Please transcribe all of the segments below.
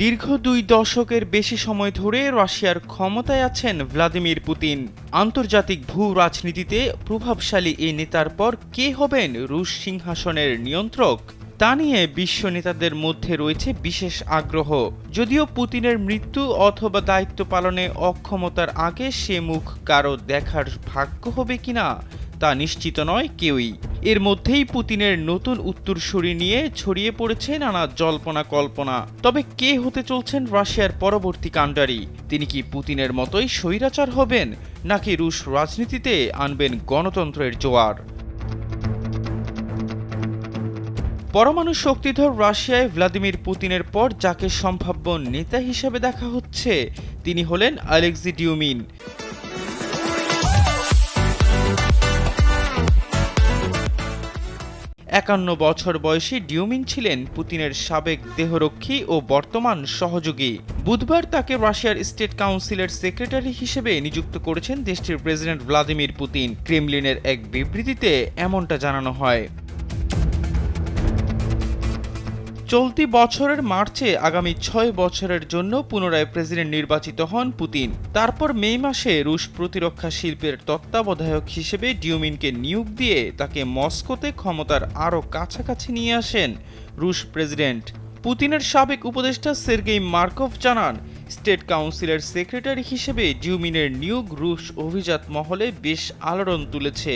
দীর্ঘ দুই দশকের বেশি সময় ধরে রাশিয়ার ক্ষমতায় আছেন ভ্লাদিমির পুতিন। আন্তর্জাতিক ভূ রাজনীতিতে প্রভাবশালী এই নেতার পর কে হবেন রুশ সিংহাসনের নিয়ন্ত্রক? তা নিয়ে বিশ্ব নেতাদের মধ্যে রয়েছে বিশেষ আগ্রহ। যদিও পুতিনের মৃত্যু অথবা দায়িত্ব পালনে অক্ষমতার আগে সে মুখ কারও দেখার ভাগ্য হবে কিনা তা নিশ্চিত নয় কেউই। এর মধ্যেই পুতিনের নতুন উত্তরসূরি নিয়ে ছড়িয়ে পড়েছে নানা জল্পনা কল্পনা। তবে কে হতে চলছেন রাশিয়ার পরবর্তী কাণ্ডারি? তিনি কি পুতিনের মতোই স্বৈরাচার হবেন, নাকি রুশ রাজনীতিতে আনবেন গণতন্ত্রের জোয়ার? পরমাণু শক্তিধর রাশিয়ায় ভ্লাদিমির পুতিনের পর যাকে সম্ভাব্য নেতা হিসেবে দেখা হচ্ছে, তিনি হলেন আলেক্সি ডিউমিন। একান্ন বছর বয়সী ডিউমিন ছিলেন পুতিনের সাবেক দেহরক্ষী ও বর্তমান সহযোগী। বুধবার তাকে রাশিয়ার স্টেট কাউন্সিলের সেক্রেটারি হিসেবে নিযুক্ত করেছেন দেশটির প্রেসিডেন্ট ভ্লাদিমির পুতিন। ক্রেমলিনের এক বিবৃতিতে এমনটা জানানো হয়। চলতি বছরের মার্চে আগামী ছয় বছরের জন্য পুনরায় প্রেসিডেন্ট নির্বাচিত হন পুতিন। তারপর মে মাসে রুশ প্রতিরক্ষা শিল্পের তত্ত্বাবধায়ক হিসেবে ডিউমিনকে নিয়োগ দিয়ে তাকে মস্কোতে ক্ষমতার আরও কাছাকাছি নিয়ে আসেন রুশ প্রেসিডেন্ট। পুতিনের সাবেক উপদেষ্টা সের্গেই মার্কভ জানান, স্টেট কাউন্সিলের সেক্রেটারি হিসেবে ডিউমিনের নিয়োগ রুশ অভিজাত মহলে বেশ আলোড়ন তুলেছে।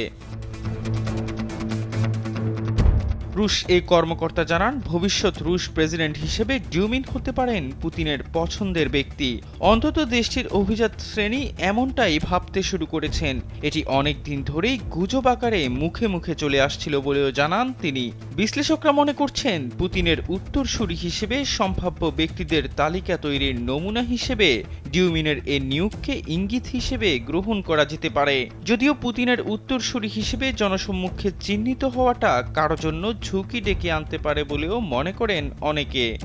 রুশ এই কর্মকর্তা জানান, ভবিষ্যৎ রুশ প্রেসিডেন্ট হিসেবে ডিউমিন হতে পারেন পুতিনের পছন্দের ব্যক্তি। অন্তত দেশটির অভিজাত শ্রেণি এমনটাই ভাবতে শুরু করেছেন। এটি অনেক দিন ধরেই গুজব আকারে মুখে মুখে চলে আসছিল বলেও জানান তিনি। বিশ্লেষকরা মনে করছেন পুতিনের উত্তরসূরি হিসেবে সম্ভাব্য ব্যক্তিদের তালিকা তৈরির নমুনা হিসেবে ডিউমিনের এ নিয়োগকে ইঙ্গিত হিসেবে গ্রহণ করা যেতে পারে। যদিও পুতিনের উত্তরসূরি হিসেবে জনসম্মুখে চিহ্নিত হওয়াটা কারও জন্য ঝুঁকি ডেকে আনতে পারে বলেও মনে করেন অনেকে।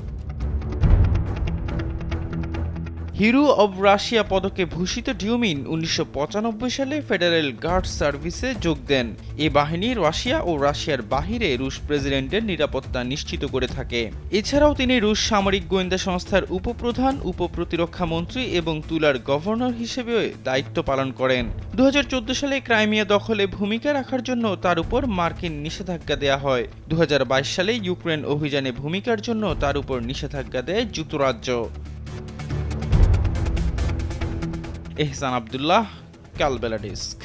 হিরো অব রাশিয়া পদকে ভূষিত ডিউমিন উনিশশো পঁচানব্বই সালে ফেডারেল গার্ড সার্ভিসে যোগ দেন। এ বাহিনী রাশিয়া ও রাশিয়ার বাহিরে রুশ প্রেসিডেন্টের নিরাপত্তা নিশ্চিত করে থাকে। এছাড়াও তিনি রুশ সামরিক গোয়েন্দা সংস্থার উপপ্রধান, উপপ্রতিরক্ষা মন্ত্রী এবং তুলার গভর্নর হিসেবে দায়িত্ব পালন করেন। দু হাজার চোদ্দ সালে ক্রাইমিয়া দখলে ভূমিকা রাখার জন্য তার উপর মার্কিন নিষেধাজ্ঞা দেয়া হয়। দু হাজার বাইশ সালে ইউক্রেন অভিযানে ভূমিকার জন্য তার উপর নিষেধাজ্ঞা দেয় যুক্তরাজ্য। এহসান আবদুল্লাহ কালবেলা ডেস্ক।